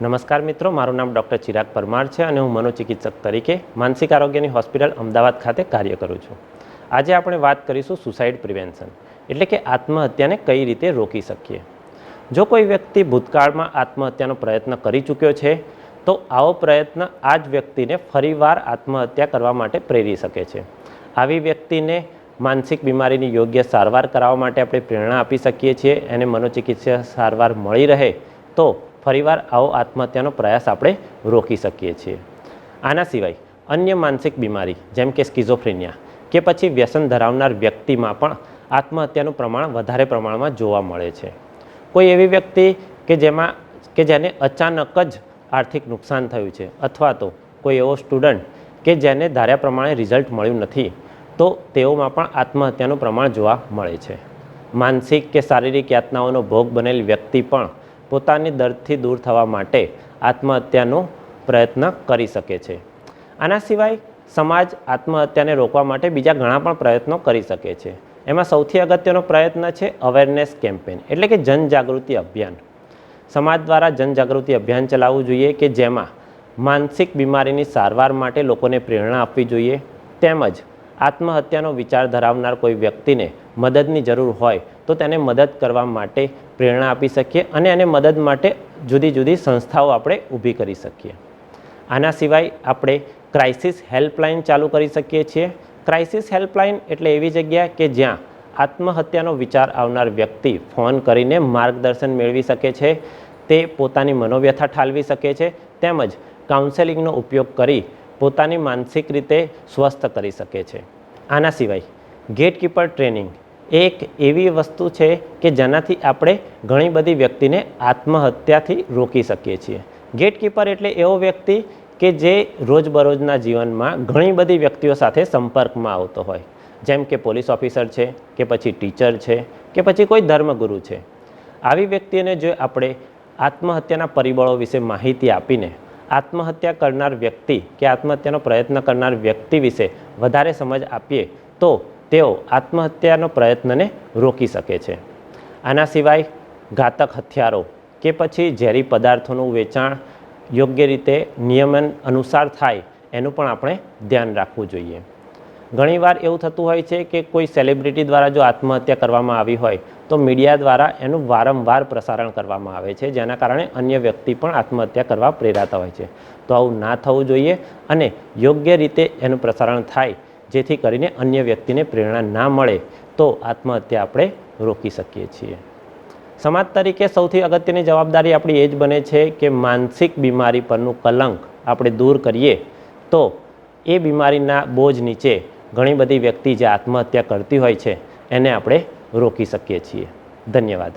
નમસ્કાર મિત્રો, મારું નામ ડૉક્ટર ચિરાગ પરમાર છે અને હું મનોચિકિત્સક તરીકે માનસિક આરોગ્યની હોસ્પિટલ અમદાવાદ ખાતે કાર્ય કરું છું. આજે આપણે વાત કરીશું સુસાઇડ પ્રિવેન્શન, એટલે કે આત્મહત્યાને કઈ રીતે રોકી શકીએ. જો કોઈ વ્યક્તિ ભૂતકાળમાં આત્મહત્યાનો પ્રયત્ન કરી ચૂક્યો છે, તો આવો પ્રયત્ન આ જ વ્યક્તિને ફરીવાર આત્મહત્યા કરવા માટે પ્રેરી શકે છે. આવી વ્યક્તિને માનસિક બીમારીની યોગ્ય સારવાર કરાવવા માટે આપણે પ્રેરણા આપી શકીએ છીએ, એને મનોચિકિત્સા સારવાર મળી રહે તો ફરીવાર આવો આત્મહત્યાનો પ્રયાસ આપણે રોકી શકીએ છીએ. આના સિવાય અન્ય માનસિક બીમારી, જેમ કે સ્કિઝોફ્રેનિયા, કે પછી વ્યસન ધરાવનાર વ્યક્તિમાં પણ આત્મહત્યાનું પ્રમાણ વધારે પ્રમાણમાં જોવા મળે છે. કોઈ એવી વ્યક્તિ કે જેમાં, કે જેને અચાનક જ આર્થિક નુકસાન થયું છે અથવા તો કોઈ એવો સ્ટુડન્ટ કે જેને ધાર્યા પ્રમાણે રિઝલ્ટ મળ્યું નથી, તો તેઓમાં પણ આત્મહત્યાનું પ્રમાણ જોવા મળે છે. માનસિક કે શારીરિક યાતનાઓનો ભોગ બનેલ વ્યક્તિ પણ પોતાની દર્દથી દૂર થવા માટે આત્મહત્યાનો પ્રયત્ન કરી શકે છે. આના સિવાય સમાજ આત્મહત્યાને રોકવા માટે બીજા ઘણા પણ પ્રયત્નો કરી શકે છે. એમાં સૌથી અગત્યનો પ્રયત્ન છે અવેરનેસ કેમ્પેન એટલે કે જનજાગૃતિ અભિયાન. સમાજ દ્વારા જનજાગૃતિ અભિયાન ચલાવવું જોઈએ કે જેમાં માનસિક બીમારીની સારવાર માટે લોકોને પ્રેરણા આપવી જોઈએ. તેમજ આત્મહત્યાનો વિચાર ધરાવનાર કોઈ વ્યક્તિને મદદની જરૂર હોય તો તેને મદદ કરવા માટે પ્રેરણા આપી શકીએ અને એને મદદ માટે જુદી જુદી સંસ્થાઓ આપણે ઊભી કરી શકીએ. આના સિવાય આપણે ક્રાઇસિસ હેલ્પલાઇન ચાલુ કરી શકીએ છીએ. ક્રાઇસિસ હેલ્પલાઇન એટલે એવી જગ્યા કે જ્યાં આત્મહત્યાનો વિચાર આવનાર વ્યક્તિ ફોન કરીને માર્ગદર્શન મેળવી શકે છે, તે પોતાની મનોવ્યથા ઠાલવી શકે છે, તેમજ કાઉન્સેલિંગનો ઉપયોગ કરી પોતાની માનસિક રીતે સ્વસ્થ કરી શકે છે. આના સિવાય ગેટકીપર ટ્રેનિંગ એક એવી વસ્તુ છે કે જેનાથી આપણે ઘણી બધી વ્યક્તિને આત્મહત્યાથી રોકી શકીએ છીએ. ગેટકીપર એટલે એવો વ્યક્તિ કે જે રોજબરોજના જીવનમાં ઘણી બધી વ્યક્તિઓ સાથે સંપર્કમાં આવતો હોય. જેમ કે પોલીસ ઓફિસર છે, કે પછી ટીચર છે, કે પછી કોઈ ધર્મગુરુ છે. આવી વ્યક્તિને જો આપણે આત્મહત્યાના પરિબળો વિશે માહિતી આપીને આત્મહત્યા કરનાર વ્યક્તિ કે આત્મહત્યાનો પ્રયત્ન કરનાર વ્યક્તિ વિશે વધારે સમજ આપીએ તો તેઓ આત્મહત્યાનો પ્રયત્નને રોકી શકે છે. આના સિવાય ઘાતક હથિયારો કે પછી ઝેરી પદાર્થોનું વેચાણ યોગ્ય રીતે નિયમન અનુસાર થાય એનું પણ આપણે ધ્યાન રાખવું જોઈએ. ઘણીવાર એવું થતું હોય છે કે કોઈ સેલિબ્રિટી દ્વારા જો આત્મહત્યા કરવામાં આવી હોય, તો મીડિયા દ્વારા એનું વારંવાર પ્રસારણ કરવામાં આવે છે, જેના કારણે અન્ય વ્યક્તિ પણ આત્મહત્યા કરવા પ્રેરાતા હોય છે. તો આવું ના થવું જોઈએ અને યોગ્ય રીતે એનું પ્રસારણ થાય જેથી કરીને અન્ય વ્યક્તિને પ્રેરણા ના મળે તો આત્મહત્યા આપણે રોકી શકીએ છીએ. સમાજ તરીકે સૌથી અગત્યની જવાબદારી આપણી એ જ બને છે કે માનસિક બીમારી પરનું કલંક આપણે દૂર કરીએ તો એ બીમારીના બોજ નીચે ઘણી બધી વ્યક્તિ જે આત્મહત્યા કરતી હોય છે એને આપણે રોકી શકીએ છીએ. ધન્યવાદ.